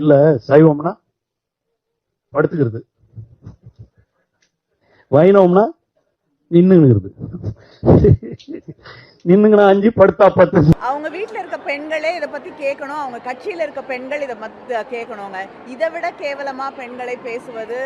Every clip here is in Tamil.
இல்ல சைவம்னா படுத்துக்கிறது. வைணவம்னா நின்னுங்கிறது. நின்னுங்கனா அஞ்சு படுத்தா பத்து. அவங்க வீட்டில் இருக்க பெண்களே இதை பத்தி கேட்கணும். அவங்க கட்சியில் இருக்க பெண்கள் இதை மத் கேட்கணுங்க. இதை விட கேவலமா பெண்களை பேசுவது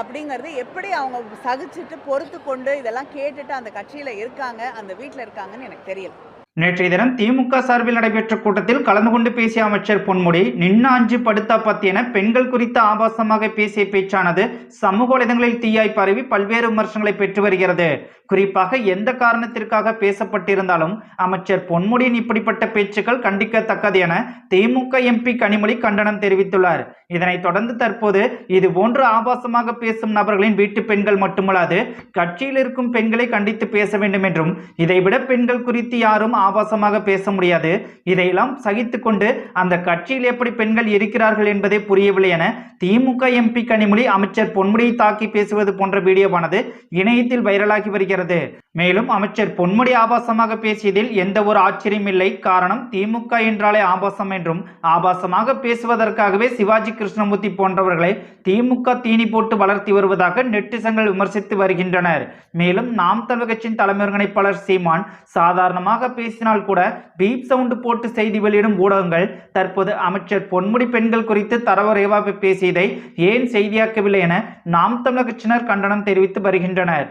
அப்படிங்கிறது எப்படி அவங்க சகிச்சுட்டு பொறுத்து கொண்டு இதெல்லாம் கேட்டுட்டு அந்த கட்சியில் இருக்காங்க அந்த வீட்டில் இருக்காங்கன்னு எனக்கு தெரியல. நேற்றைய தினம் திமுக சார்பில் நடைபெற்ற கூட்டத்தில் கலந்து கொண்டு பேசிய அமைச்சர் பொன்முடி நின்ன அஞ்சு படுத்தா பத்து என பெண்கள் குறித்து ஆபாசமாக பேசிய பேச்சானது சமூக வலைதளங்களில் தீயாய் பரவி பல்வேறு விமர்சனங்களை பெற்று வருகிறது. குறிப்பாக எந்த காரணத்திற்காக பேசப்பட்டிருந்தாலும் அமைச்சர் பொன்முடியின் இப்படிப்பட்ட பேச்சுக்கள் கண்டிக்கத்தக்கது என திமுக எம்பி கனிமொழி கண்டனம் தெரிவித்துள்ளார். இதனைத் தொடர்ந்து தற்போது இது போன்று ஆபாசமாக பேசும் நபர்களின் வீட்டு பெண்கள் மட்டுமல்லாது கட்சியில் இருக்கும் பெண்களை கண்டித்து பேச வேண்டும் என்றும் இதைவிட பெண்கள் குறித்து யாரும் ஆபாசமாக பேச முடியாது. இதையெல்லாம் சகித்து கொண்டு அந்த கட்சியில் எப்படி பெண்கள் இருக்கிறார்கள் என்பதே புரியவில்லை என திமுக எம்பி கனிமொழி அமைச்சர் பொன்முடியை தாக்கி பேசுவது போன்ற வீடியோவானது இணையத்தில் வைரலாகி வருகிறது. மேலும் அமைச்சர் பொன்முடி ஆபாசமாக பேசியதில் எந்த ஒரு ஆச்சரியம் இல்லை. காரணம் திமுக என்றாலே ஆபாசம் என்றும் ஆபாசமாக பேசுவதற்காகவே சிவாஜி கிருஷ்ணமூர்த்தி போன்றவர்களை திமுக தீனி போட்டு வளர்த்தி வருவதாக நெட்டிசங்கள் விமர்சித்து வருகின்றனர். மேலும் நாம் தமிழ் கட்சியின் தலைமை ஒருங்கிணைப்பாளர் சீமான் சாதாரணமாக பேசினால் கூட பீப் சவுண்டு போட்டு செய்தி வெளியிடும் ஊடகங்கள் தற்போது அமைச்சர் பொன்முடி பெண்கள் குறித்து தரவரைவாக பேசியதை ஏன் செய்தியாக்கவில்லை என நாம் தமிழக கட்சியினர் கண்டனம் தெரிவித்து வருகின்றனர்.